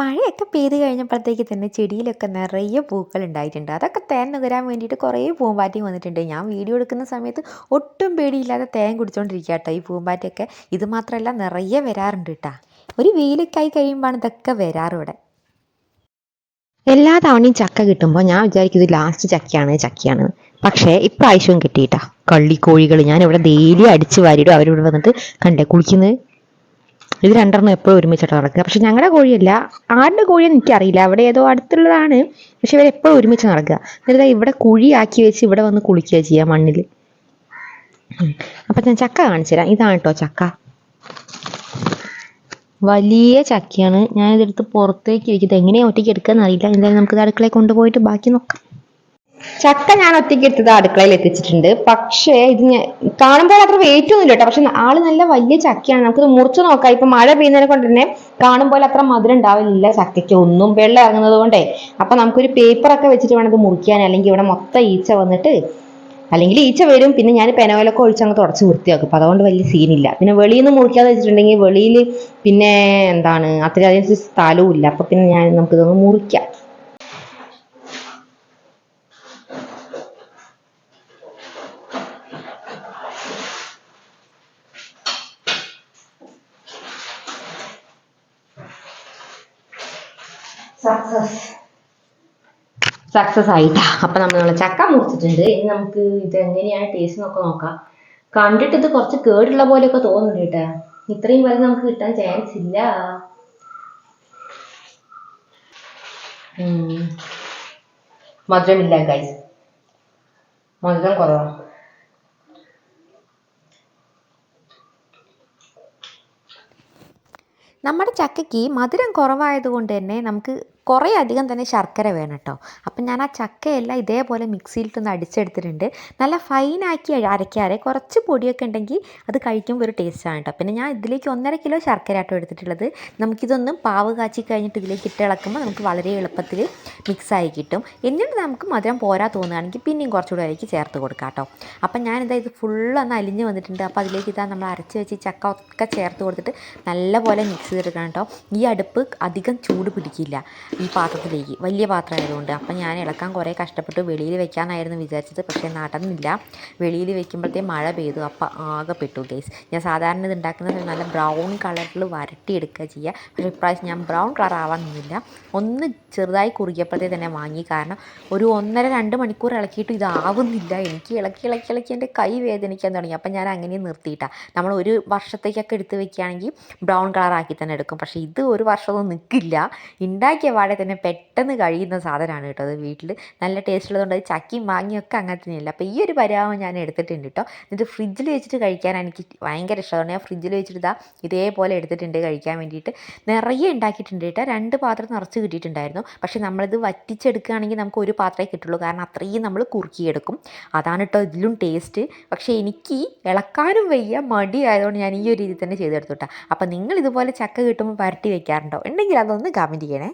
മഴയൊക്കെ പെയ്ത് കഴിഞ്ഞപ്പോഴത്തേക്ക് തന്നെ ചെടിയിലൊക്കെ നിറയെ പൂക്കൾ ഉണ്ടായിട്ടുണ്ട്. അതൊക്കെ തേൻ നുകരാൻ വേണ്ടിയിട്ട് കുറേ പൂമ്പാറ്റയും വന്നിട്ടുണ്ട്. ഞാൻ വീഡിയോ എടുക്കുന്ന സമയത്ത് ഒട്ടും പേടിയില്ലാതെ തേൻ കുടിച്ചുകൊണ്ടിരിക്കുക കേട്ടോ ഈ പൂമ്പാറ്റയൊക്കെ. ഇത് മാത്രമല്ല നിറയെ വരാറുണ്ട് കേട്ടോ ഒരു വെയിലൊക്കെ ആയി കഴിയുമ്പോഴാണ് ഇതൊക്കെ വരാറിവിടെ എല്ലാ തവണയും ചക്ക കിട്ടുമ്പോൾ ഞാൻ വിചാരിക്കും ഇത് ലാസ്റ്റ് ചക്കയാണ് ചക്കയാണ്. പക്ഷേ ഇപ്രാവശ്യവും കിട്ടിയിട്ടാ. കള്ളിക്കോഴികൾ ഞാൻ ഇവിടെ ഡെയിലി അടിച്ച് വാരിയിടും. അവരിവിടെ വന്നിട്ട് കണ്ടേ കുളിക്കുന്നത് ഇത് രണ്ടെണ്ണം എപ്പോഴും ഒരുമിച്ചിട്ട് നടക്കുക. പക്ഷെ ഞങ്ങളുടെ കോഴിയല്ല. ആരുടെ കോഴിയെന്ന് എനിക്കറിയില്ല. അവിടെ ഏതോ അടുത്തുള്ളതാണ്. പക്ഷെ ഇവർ എപ്പോഴും ഒരുമിച്ച് നടക്കുക. എന്നിട്ട് ഇവിടെ കുഴിയാക്കി വെച്ച് ഇവിടെ വന്ന് കുളിക്കുക ചെയ്യുക മണ്ണിൽ അപ്പം ഞാൻ ചക്ക കാണിച്ചു തരാം. ഇതാണ് കേട്ടോ ചക്ക. വലിയ ചക്കയാണ്. ഞാനിതെടുത്ത് പുറത്തേക്ക് വെക്കുന്നത്. എങ്ങനെയാണ് ഒറ്റയ്ക്ക് എടുക്കാന്ന് അറിയില്ല. എന്തായാലും നമുക്ക് അടുക്കളയിൽ കൊണ്ടുപോയിട്ട് ബാക്കി നോക്കാം. ചക്ക ഞാൻ ഒറ്റയ്ക്ക് എടുത്തത് അടുക്കളയിൽ എത്തിച്ചിട്ടുണ്ട്. പക്ഷേ ഇത് ഞാൻ കാണുമ്പോൾ അത്ര വെയിറ്റ് ഒന്നും കേട്ടോ. പക്ഷെ ആൾ നല്ല വലിയ ചക്കയാണ്. നമുക്കിത് മുറിച്ചു നോക്കാം. ഇപ്പൊ മഴ പെയ്യുന്നതിനെ കൊണ്ട് തന്നെ കാണുമ്പോൾ അത്ര മധുരം ഉണ്ടാവില്ല ചക്കയ്ക്ക് ഒന്നും. വെള്ളം ഇറങ്ങുന്നത് കൊണ്ടേ. അപ്പൊ നമുക്കൊരു പേപ്പറൊക്കെ വെച്ചിട്ട് വേണം ഇത് മുറിക്കാൻ. അല്ലെങ്കിൽ ഇവിടെ മൊത്തം ഈച്ച വന്നിട്ട് അല്ലെങ്കിൽ ഈച്ച വരും. പിന്നെ ഞാൻ പെനോലൊക്കെ ഒഴിച്ച് അങ്ങ് തുടച്ച് വൃത്തിയാക്കും. അപ്പൊ അതുകൊണ്ട് വലിയ സീനില്ല പിന്നെ വെളിയിൽ നിന്ന് മുറിക്കാതെ വെച്ചിട്ടുണ്ടെങ്കിൽ വെളിയിൽ പിന്നെ എന്താണ് അത്രയധികം സ്ഥലവും ഇല്ല. അപ്പൊ പിന്നെ ഞാൻ നമുക്കിതൊന്ന് മുറിക്കാം. സക്സസ് സക്സസ് ആയിട്ടാ. അപ്പൊ നമ്മൾ നമ്മളെ ചക്ക മുറിച്ചിട്ടുണ്ട്. ഇനി നമുക്ക് ഇത് എങ്ങനെയാണ് ടേസ്റ്റ് നോക്കെ നോക്കാം. കണ്ടിട്ട് ഇത് കുറച്ച് കേടുള്ള പോലെയൊക്കെ തോന്നുന്നുണ്ട് കേട്ടാ. ഇത്രയും വലുത് നമുക്ക് കിട്ടാൻ ചാൻസ് ഇല്ല. മധുരമില്ല ഗൈസ് മധുരം കുറവാണ് നമ്മുടെ ചക്കയ്ക്ക് മധുരം കുറവായതുകൊണ്ട് തന്നെ നമുക്ക് കുറേ അധികം തന്നെ ശർക്കര വേണം കേട്ടോ. അപ്പം ഞാൻ ആ ചക്കയെല്ലാം ഇതേപോലെ മിക്സിയിലിട്ടൊന്ന് അടിച്ചെടുത്തിട്ടുണ്ട്. നല്ല ഫൈനാക്കി അരയ്ക്കാതെ കുറച്ച് പൊടിയൊക്കെ ഉണ്ടെങ്കിൽ അത് കഴിക്കുമ്പോൾ ഒരു ടേസ്റ്റാണ് കേട്ടോ. പിന്നെ ഞാൻ ഇതിലേക്ക് ഒന്നര കിലോ ശർക്കര ആട്ടോ എടുത്തിട്ടുള്ളത്. നമുക്കിതൊന്ന് പാവ് കാച്ചി കഴിഞ്ഞിട്ട് ഇതിലേക്ക് ഇട്ട് ഇളക്കുമ്പോൾ നമുക്ക് വളരെ എളുപ്പത്തിൽ മിക്സായി കിട്ടും. എന്നിട്ട് നമുക്ക് മധുരം പോരാ തോന്നുകയാണെങ്കിൽ പിന്നെയും കുറച്ചുകൂടെ അതിലേക്ക് ചേർത്ത് കൊടുക്കാം കേട്ടോ. അപ്പം ഞാനിതാ ഇത് ഫുള്ളൊന്ന് അലിഞ്ഞ് വന്നിട്ടുണ്ട്. അപ്പോൾ അതിലേക്ക് ഇതാ നമ്മൾ അരച്ച് വെച്ച് ചക്ക ഒക്കെ ചേർത്ത് കൊടുത്തിട്ട് നല്ലപോലെ മിക്സ് ചെയ്തെടുക്കണം കേട്ടോ. ഈ അടുപ്പ് അധികം ചൂട് പിടിക്കില്ല. ഈ പാത്രത്തിലേക്ക്. വലിയ പാത്രമായതുകൊണ്ട്. അപ്പം ഞാൻ ഇളക്കാൻ കുറേ കഷ്ടപ്പെട്ട്. വെളിയിൽ വെക്കാനായിരുന്നു വിചാരിച്ചത് പക്ഷേ നടന്നില്ല വെളിയിൽ വെക്കുമ്പോഴത്തേ മഴ പെയ്തു. അപ്പം ആകെ പെട്ടു ഗേസ് ഞാൻ സാധാരണ ഇത് ഉണ്ടാക്കുന്ന നല്ല ബ്രൗൺ കളറിൽ വരട്ടിയെടുക്കുക ചെയ്യുക പക്ഷേ ഇപ്രാവശ്യം ഞാൻ ബ്രൗൺ കളർ ആവാൻ നിന്നില്ല. ഒന്ന് ചെറുതായി കുറുകിയപ്പോഴത്തേ തന്നെ വാങ്ങി. കാരണം ഒരു ഒന്നര രണ്ട് മണിക്കൂർ ഇളക്കിയിട്ട് ഇതാവുന്നില്ല എനിക്ക് ഇളക്കി ഇളക്കി ഇളക്കി എന്റെ കൈ വേദനിക്കാൻ തുടങ്ങി. അപ്പം ഞാൻ അങ്ങനെ നിർത്തിയിട്ടാണ് നമ്മൾ ഒരു വർഷത്തേക്കൊക്കെ എടുത്ത് വെക്കുകയാണെങ്കിൽ ബ്രൗൺ കളറാക്കി തന്നെ എടുക്കും. പക്ഷേ ഇത് ഒരു വർഷമൊന്നും നിൽക്കില്ല ഉണ്ടാക്കിയ പാടെ തന്നെ പെട്ടെന്ന് കഴിയുന്ന സാധനമാണ് കേട്ടോ അത് വീട്ടിൽ നല്ല ടേസ്റ്റ് ഉള്ളതുകൊണ്ട് അത് ചക്കിയും മാങ്ങിയും ഒക്കെ അങ്ങനെ തന്നെയല്ല. അപ്പോൾ ഈ ഒരു പരാമം ഞാൻ എടുത്തിട്ടുണ്ട് കേട്ടോ. എന്നിട്ട് ഫ്രിഡ്ജിൽ വെച്ചിട്ട് കഴിക്കാൻ എനിക്ക് ഭയങ്കര ഇഷ്ടമാണ്. ഞാൻ ഫ്രിഡ്ജിൽ വെച്ചിട്ട് ഇതാ ഇതേപോലെ എടുത്തിട്ടുണ്ട് കഴിക്കാൻ വേണ്ടിയിട്ട്. നിറയെ ഉണ്ടാക്കിയിട്ടുണ്ട് കേട്ടോ. രണ്ട് പാത്രം നിറച്ച് കിട്ടിയിട്ടുണ്ടായിരുന്നു. പക്ഷേ നമ്മളിത് വറ്റിച്ചെടുക്കുകയാണെങ്കിൽ നമുക്ക് ഒരു പാത്രമേ കിട്ടുള്ളൂ. കാരണം അത്രയും നമ്മൾ കുറുക്കിയെടുക്കും. അതാണ് കേട്ടോ ഇതിലും ടേസ്റ്റ് പക്ഷേ എനിക്ക് ഇളക്കാനും വയ്യ മടി ആയതുകൊണ്ട് ഞാൻ ഈ ഒരു രീതി തന്നെ ചെയ്തെടുത്തു കേട്ടോ. അപ്പോൾ നിങ്ങൾ ഇതുപോലെ ചക്ക കിട്ടുമ്പോൾ വരട്ടി വെക്കാറുണ്ടോ? ഉണ്ടെങ്കിൽ അതൊന്ന് കമന്റ് ചെയ്യണേ.